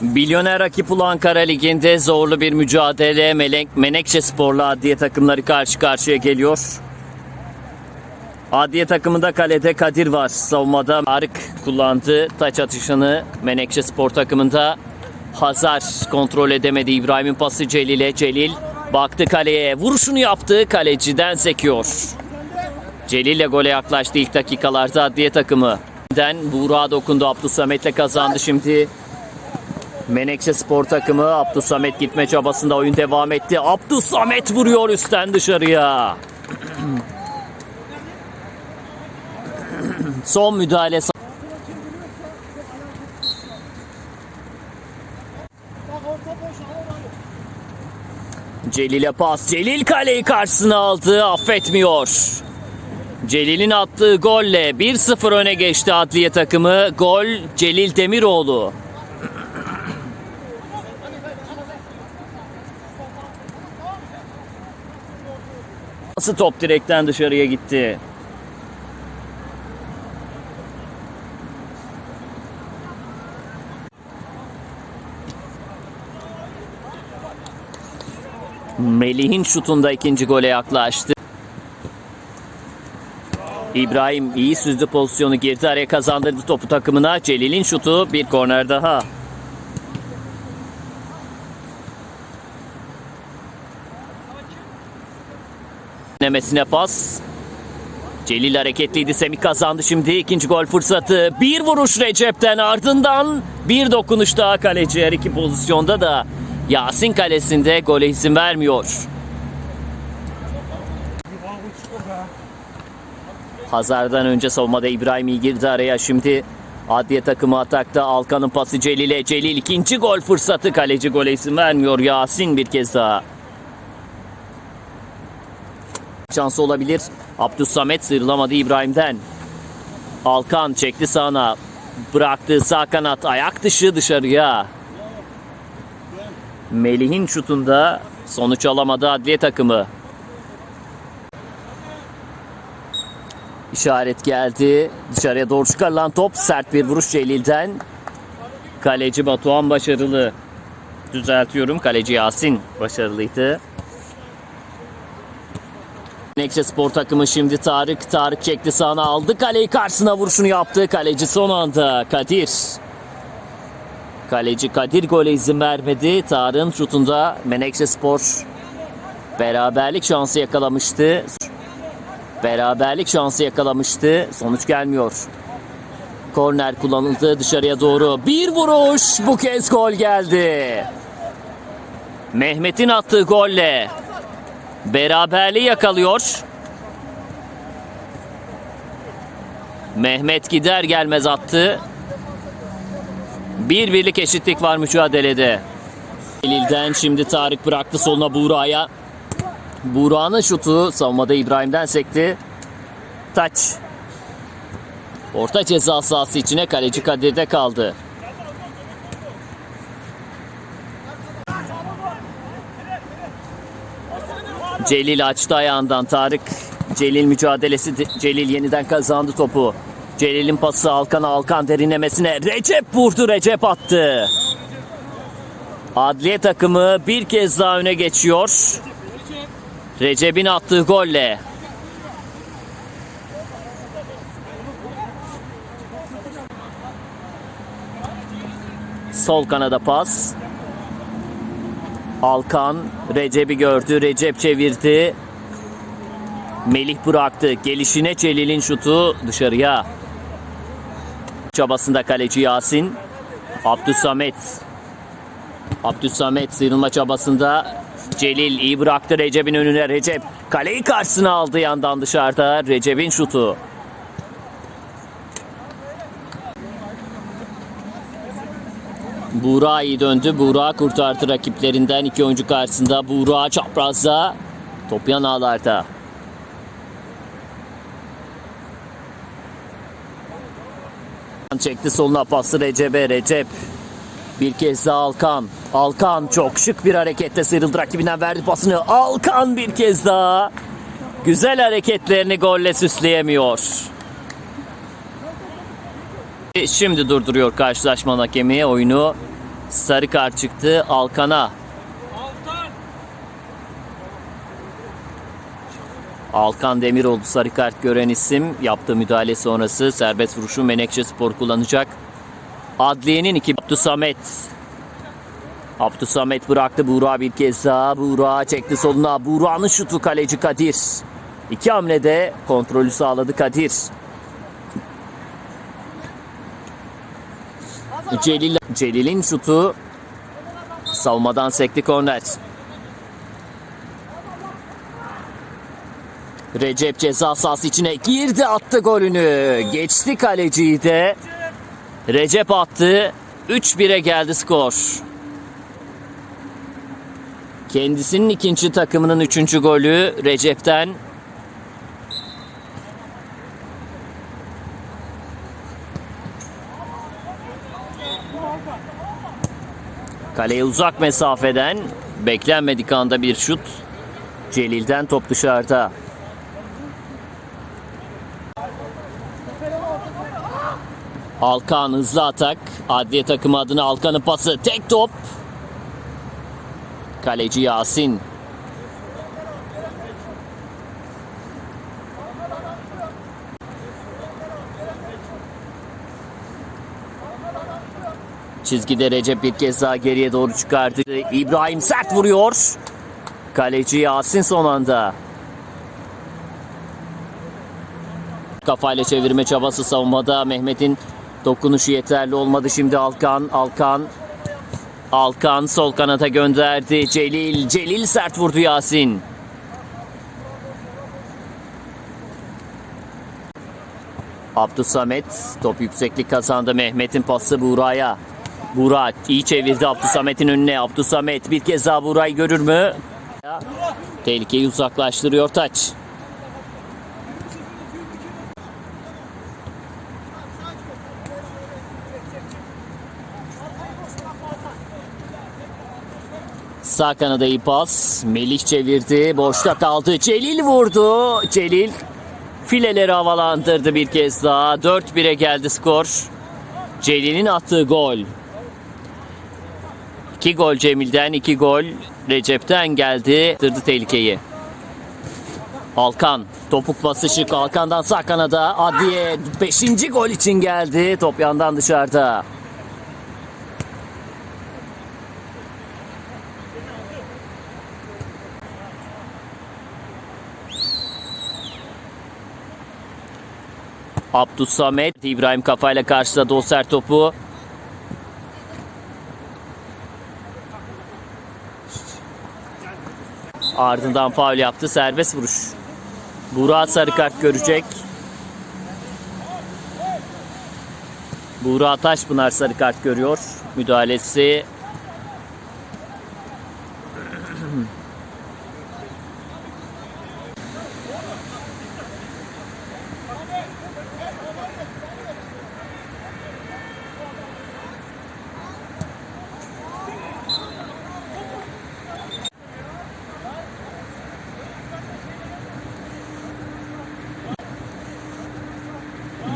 Milyoner rakip olan Ankara Ligi'nde zorlu bir mücadele Melek, Menekşe Spor'la Adliye takımları karşı karşıya geliyor. Adliye takımında kalede Kadir var. Savunmada Arık kullandı. Taç atışını Menekşe Spor takımında Hazar kontrol edemedi. İbrahim'in pası Celil'e. Celil baktı kaleye. Vuruşunu yaptı. Kaleciden sekiyor. Celil ile gole yaklaştı ilk dakikalarda Adliye takımı. Den Buğra dokundu. Abdülsamet'le kazandı şimdi. Menekşe spor takımı Abdülsamet gitme çabasında oyun devam etti. Abdülsamet vuruyor üstten dışarıya. Son müdahale Celil'e pas. Celil kaleyi karşısına aldı. Affetmiyor. Celil'in attığı golle 1-0 öne geçti Adliye takımı. Gol Celil Demiroğlu. Nasıl top direkten dışarıya gitti? Melih'in şutunda ikinci gole yaklaştı. İbrahim iyi süzdü pozisyonu girdi araya kazandırdı topu takımına. Celil'in şutu bir korner daha. Denemesine pas. Celil hareketliydi. Semih kazandı şimdi. ikinci gol fırsatı. Bir vuruş Recep'ten ardından bir dokunuş daha kaleci her iki pozisyonda da Yasin kalesinde gole izin vermiyor. Hazar'dan önce savunmada İbrahim iyi girdi araya. Şimdi Adliye takımı atakta Alkan'ın pası Celil'e. Celil ikinci gol fırsatı. Kaleci gole izin vermiyor. Yasin bir kez daha. Şansı olabilir. Abdülsamet sıyrılamadı İbrahim'den. Alkan çekti sağına. Bıraktı sağ kanat. Ayak dışı dışarıya. Melih'in şutunda sonuç alamadı Adliye takımı. İşaret geldi. Dışarıya doğru çıkarılan top sert bir vuruş Celil'den. Kaleci Batuhan başarılı. Düzeltiyorum. Kaleci Yasin başarılıydı. Menekşe spor takımı şimdi Tarık. Tarık çekti sağına aldı. Kaleyi karşısına vuruşunu yaptı. Kaleci son anda Kadir. Kaleci Kadir gole izin vermedi. Tarık'ın şutunda Menekşe Spor beraberlik şansı yakalamıştı. Beraberlik şansı yakalamıştı. Sonuç gelmiyor. Korner kullanıldı dışarıya doğru. Bir vuruş bu kez gol geldi. Mehmet'in attığı golle beraberliği yakalıyor. Mehmet gider gelmez attı. Bir birlik eşitlik var mücadelede. Elil'den şimdi Tarık bıraktı soluna Buğra'ya. Buğra'nın şutu savunmada İbrahim'den sekti. Taç. Orta ceza sahası içine kaleci Kadir'de kaldı. Celil açtı ayağından Tarık. Celil mücadelesi Celil yeniden kazandı topu. Celil'in pası Alkan'a Alkan derinlemesine Recep vurdu Recep attı. Adliye takımı bir kez daha öne geçiyor. Recep'in attığı golle. Sol kanada pas. Alkan Recep'i gördü. Recep çevirdi. Melih bıraktı. Gelişine Celil'in şutu dışarıya. Çabasında kaleci Yasin. Abdülsamet. Abdülsamet sıyrılma çabasında Celil iyi bıraktı Recep'in önüne. Recep kaleyi karşısına aldı yandan dışarıda. Recep'in şutu. Buğra iyi döndü. Buğra kurtardı rakiplerinden iki oyuncu karşısında. Buğra çaprazda. Top yan ağlarda. Çekti soluna pası Recep'e. Recep bir kez daha Alkan. Alkan çok şık bir hareketle sıyrıldı rakibinden verdi pasını. Alkan bir kez daha. Güzel hareketlerini golle süsleyemiyor. Şimdi durduruyor karşılaşma hakemi oyunu. Sarı kart çıktı Alkan'a. Alkan Demiroğlu sarı kart gören isim yaptığı müdahale sonrası serbest vuruşu Menekşe Spor kullanacak. Adliye'nin iki Abdüsamet. Abdüsamet bıraktı Buğra bir kez daha. Buğra çekti soluna. Buğra'nın şutu kaleci Kadir. İki hamlede kontrolü sağladı Kadir. Celil, Celil'in şutu savunmadan sekti korner. Recep ceza sahası içine girdi attı golünü. Geçti kaleciyi de. Recep attı. 3-1'e geldi skor. Kendisinin ikinci takımının üçüncü golü Recep'ten. Kaleye uzak mesafeden beklenmedik anda bir şut. Celil'den top dışarıda. Alkan hızlı atak. Adliye takımı adına Alkan'ın pası. Tek top. Kaleci Yasin. Çizgide Recep bir kez daha geriye doğru çıkardı. İbrahim sert vuruyor. Kaleci Yasin son anda. Kafayla çevirme çabası savunmada. Mehmet'in dokunuşu yeterli olmadı. Şimdi Alkan, Alkan, Alkan sol kanata gönderdi. Celil, Celil sert vurdu Yasin. Abdüsamet top yükseklik kazandı. Mehmet'in pası Buğra'ya. Buğra iyi çevirdi Abdüsamet'in önüne. Abdüsamet bir kez daha Buğra'yı görür mü? Tehlikeyi uzaklaştırıyor taç. Sağ kanada iyi pas. Melih çevirdi. Boşta kaldı. Celil vurdu. Celil fileleri havalandırdı bir kez daha. 4-1'e geldi skor. Celil'in attığı gol. 2 gol Cemil'den, 2 gol Recep'ten geldi. Tırdı tehlikeyi. Alkan. Topuk pası şık. Alkan'dan sağ kanada. Adliye 5. gol için geldi. Top yandan dışarıda. Abdüsamet İbrahim kafayla karşıladı o sert topu. Ardından faul yaptı. Serbest vuruş. Buğra sarı kart görecek. Buğra Taşpınar sarı kart görüyor. Müdahalesi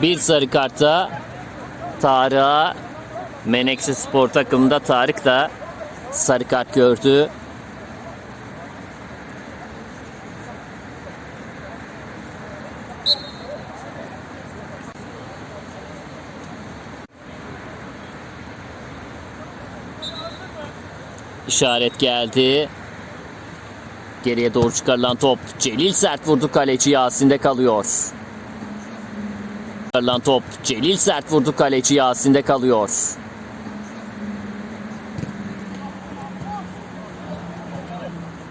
bir sarı karta Tarık'a Menekşe Spor takımında Tarık da sarı kart gördü. İşaret geldi. Geriye doğru çıkarılan top Celil sert vurdu kaleci Yasin'de kalıyor. Çıkarılan top Celil sert vurdu kaleci Yasin'de kalıyor.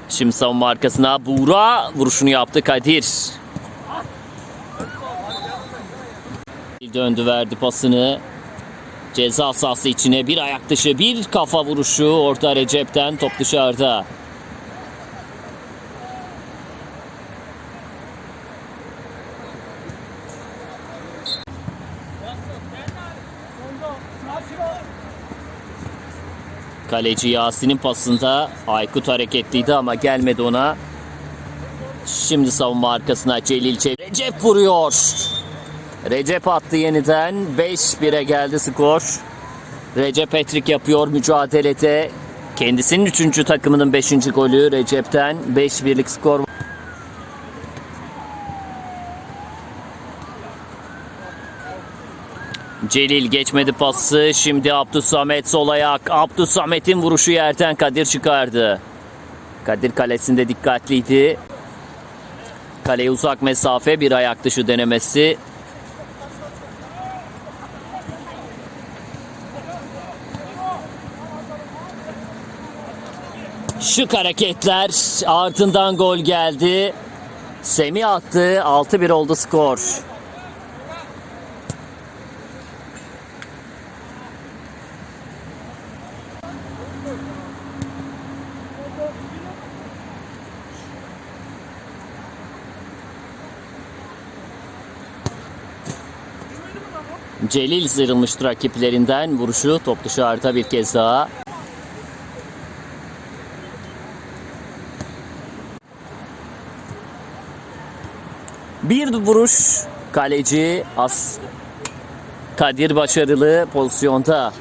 Şimdi savunma arkasına Buğra vuruşunu yaptı Kadir. Döndü verdi pasını. Ceza sahası içine bir ayak dışı bir kafa vuruşu orta Recep'ten top dışarıda. Kaleci Yasin'in pasında Aykut hareketliydi ama gelmedi ona. Şimdi savunma arkasına Celil çevir. Recep vuruyor. Recep attı yeniden. 5-1'e geldi skor. Recep Petrik yapıyor mücadelede. Kendisinin 3. takımının 5. golü Recep'ten 5 birlik skor. Celil geçmedi pası. Şimdi Abdüsamet sol ayak. Abdüsamet'in vuruşu yerden Kadir çıkardı. Kadir kalesinde dikkatliydi. Kaleye uzak mesafe bir ayak dışı denemesi. Şık hareketler ardından gol geldi. Semih attı 6-1 oldu skor. Celil sıyrılmıştı rakiplerinden. Vuruşu top dışarıda bir kez daha. Bir vuruş kaleci As Kadir başarılı pozisyonda.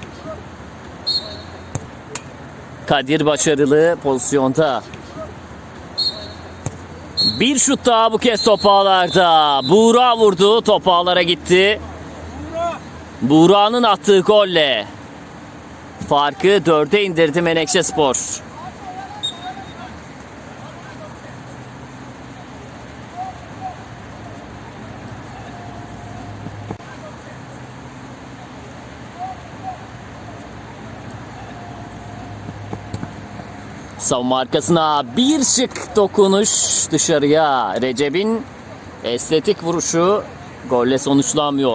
Kadir başarılı pozisyonda. Bir şut daha bu kez top ağlarda. Buğra vurdu. Top ağlara gitti. Buğra'nın attığı golle farkı dörde indirdi Menekşe Spor. Savunma arkasına bir şık dokunuş dışarıya. Recep'in estetik vuruşu golle sonuçlanmıyor.